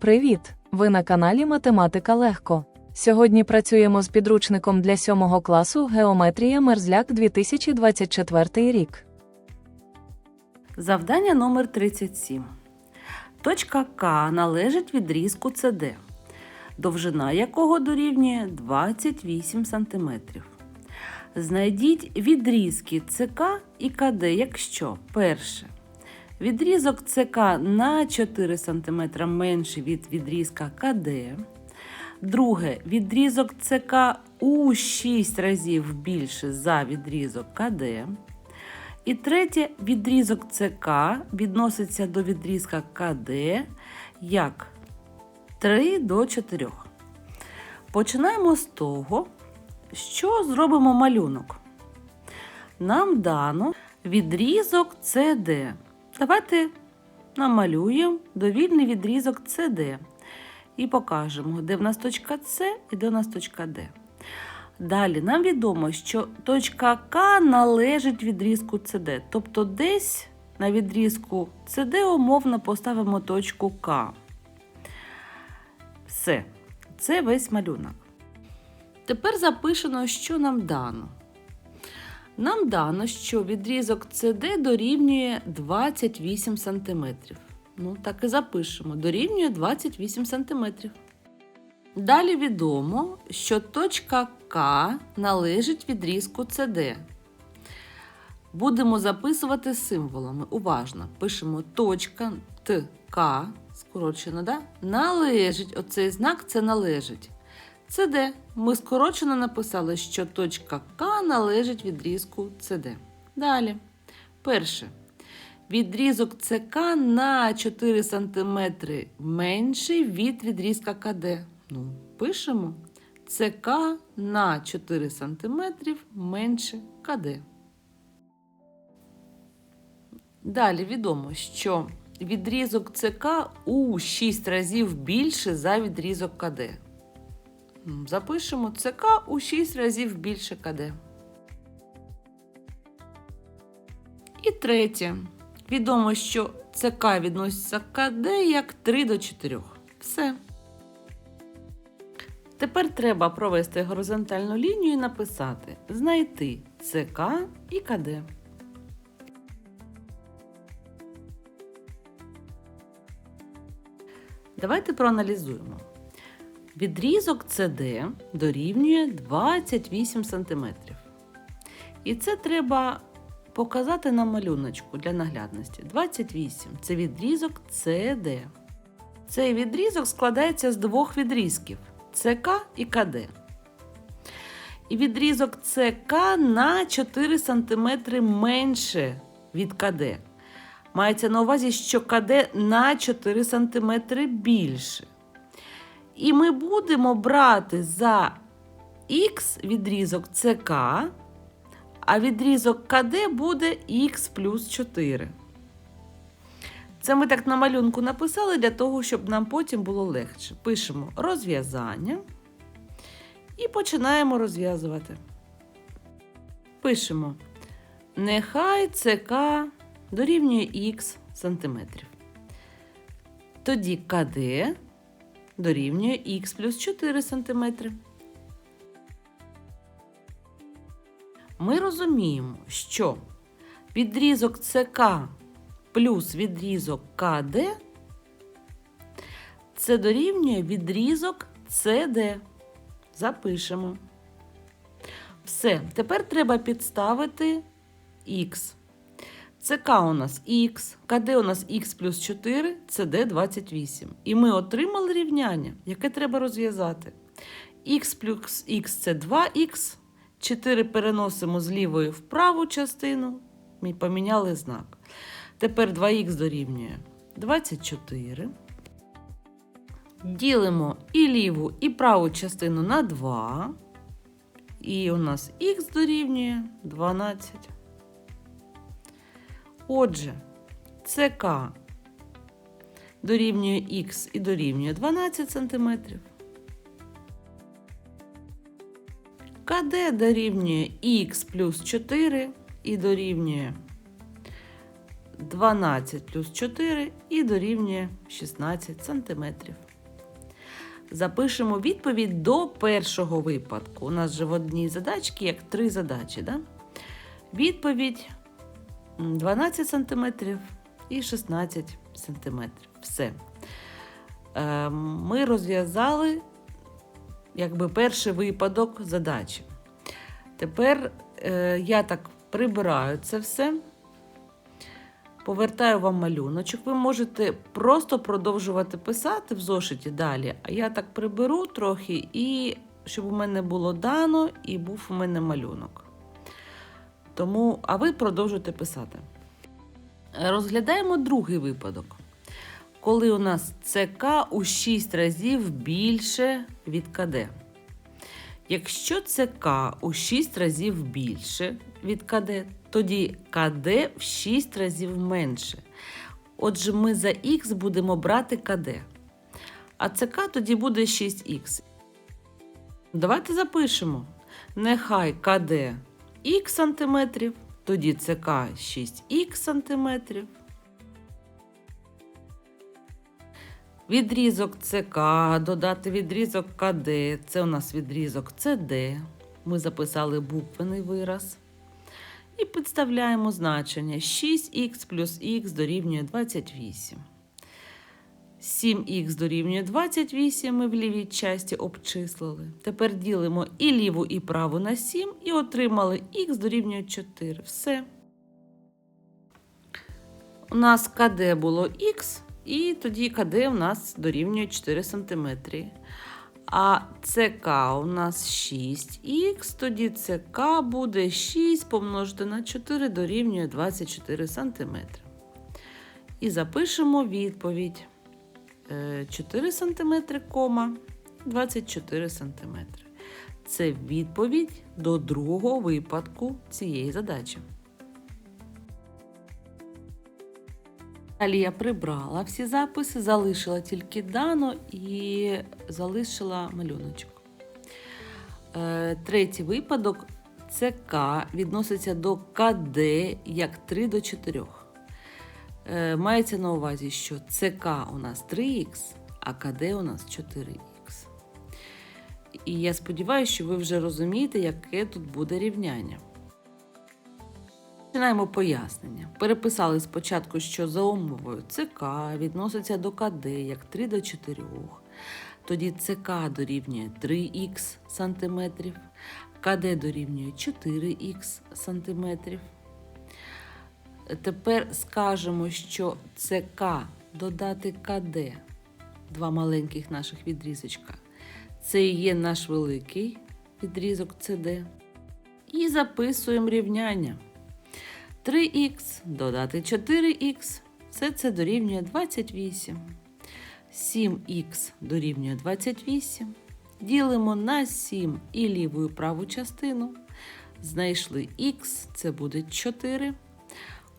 Привіт! Ви на каналі Математика Легко. Сьогодні працюємо з підручником для 7 класу Геометрія Мерзляк 2024 рік. Завдання номер 37. Точка К належить відрізку CD, довжина якого дорівнює 28 см. Знайдіть відрізки ЦК і КД, якщо перше. Відрізок ЦК на 4 см менший від відрізка КД. Друге, відрізок ЦК у 6 разів більше за відрізок КД. І третє, відрізок ЦК відноситься до відрізка КД як 3 до 4. Починаємо з того, що зробимо малюнок. Нам дано відрізок CD. Давайте намалюємо довільний відрізок CD і покажемо, де в нас точка С і де в нас точка Д. Далі нам відомо, що точка К належить відрізку CD, тобто десь на відрізку CD умовно поставимо точку К. Все, це весь малюнок. Тепер запишемо, що нам дано. Нам дано, що відрізок CD дорівнює 28 см. Ну, так і запишемо. Дорівнює 28 см. Далі відомо, що точка К належить відрізку CD. Будемо записувати символами. Уважно. Пишемо точка ТК, скорочено, да? належить. Оцей знак це належить. CD. Ми скорочено написали, що точка К належить відрізку CD. Далі. Перше. Відрізок ЦК на 4 см менший від відрізка КД. Ну, пишемо ЦК на 4 см менше КД. Далі відомо, що відрізок ЦК у 6 разів більше за відрізок КД. Запишемо ЦК у 6 разів більше КД. І третє. Відомо, що ЦК відноситься КД як 3 до 4. Все. Тепер треба провести горизонтальну лінію і написати знайти ЦК і КД. Давайте проаналізуємо. Відрізок CD дорівнює 28 см. І це треба показати на малюночку для наглядності. 28 це відрізок CD. Цей відрізок складається з двох відрізків ЦК і КД. І відрізок ЦК на 4 см менше від КД. Мається на увазі, що КД на 4 см більше. І ми будемо брати за Х відрізок ЦК, а відрізок КД буде Х плюс 4. Це ми так на малюнку написали для того, щоб нам потім було легше. Пишемо розв'язання і починаємо розв'язувати. Пишемо. Нехай ЦК дорівнює х сантиметрів. Тоді КД дорівнює х плюс 4 сантиметри. Ми розуміємо, що відрізок ЦК плюс відрізок КД це дорівнює відрізок СД. Запишемо. Все, тепер треба підставити х. ЦК у нас х, КД у нас х плюс 4, СД 28. І ми отримали рівняння, яке треба розв'язати. х плюс х це 2х. 4 переносимо з лівої в праву частину. Ми поміняли знак. Тепер 2х дорівнює 24. Ділимо і ліву, і праву частину на 2. І у нас х дорівнює 12. Отже, ЦК дорівнює х і дорівнює 12 см. КД дорівнює х плюс 4 і дорівнює 12 плюс 4 і дорівнює 16 см. запишемо відповідь до першого випадку. У нас же в одній задачці як три задачі. Да? Відповідь 12 см і 16 см. Все. Е, Ми розв'язали якби перший випадок задачі. Тепер е, я так прибираю це все. Повертаю вам малюночок. Ви можете просто продовжувати писати в зошиті далі. А я так приберу трохи, і щоб у мене було дано і був у мене малюнок. Тому, а ви продовжуйте писати. Розглядаємо другий випадок. Коли у нас ЦК у 6 разів більше від КД. Якщо ЦК у 6 разів більше від КД, тоді КД в 6 разів менше. Отже, ми за х будемо брати КД. А ЦК тоді буде 6х. Давайте запишемо. Нехай КД х сантиметрів, тоді ЦК 6х сантиметрів. Відрізок ЦК, додати відрізок КД. Це у нас відрізок ЦД. Ми записали буквений вираз. І підставляємо значення 6х плюс х дорівнює 28. 7х дорівнює 28, ми в лівій часті обчислили. Тепер ділимо і ліву, і праву на 7, і отримали х дорівнює 4. Все. У нас КД було х, і тоді КД у нас дорівнює 4 см. А ЦК у нас 6х, тоді ЦК буде 6 помножити на 4 дорівнює 24 см. І запишемо відповідь. Е, 4 см, кома 24 см. Це відповідь до другого випадку цієї задачі. Далі я прибрала всі записи, залишила тільки дано і залишила малюночок. Е, третій випадок ЦК відноситься до КД як 3 до 4. Е, мається на увазі, що ЦК у нас 3х, а КД у нас 4х. І я сподіваюся, що ви вже розумієте, яке тут буде рівняння. Починаємо пояснення. Переписали спочатку, що за умовою ЦК відноситься до КД як 3 до 4. Тоді ЦК дорівнює 3х сантиметрів, КД дорівнює 4х сантиметрів. Тепер скажемо, що ЦК додати КД, два маленьких наших відрізочка. Це і є наш великий відрізок ЦД. І записуємо рівняння. 3х додати 4х, все це дорівнює 28. 7х дорівнює 28. Ділимо на 7 і ліву і праву частину. Знайшли х, це буде 4.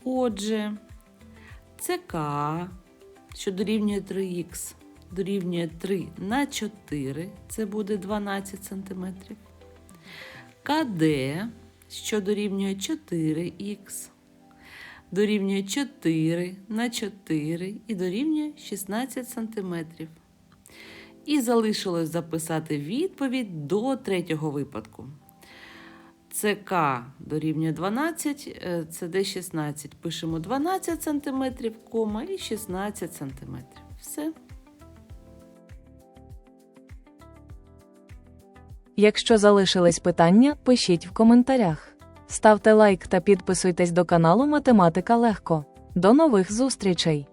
Отже, ЦК, що дорівнює 3х, дорівнює 3 на 4, це буде 12 см. КД, що дорівнює 4х, дорівнює 4 на 4 і дорівнює 16 см. І залишилось записати відповідь до третього випадку. ЦК дорівнює 12, е, ЦД 16. Пишемо 12 см, кома і 16 см. Все. Якщо залишились питання, пишіть в коментарях. Ставте лайк та підписуйтесь до каналу Математика Легко. До нових зустрічей!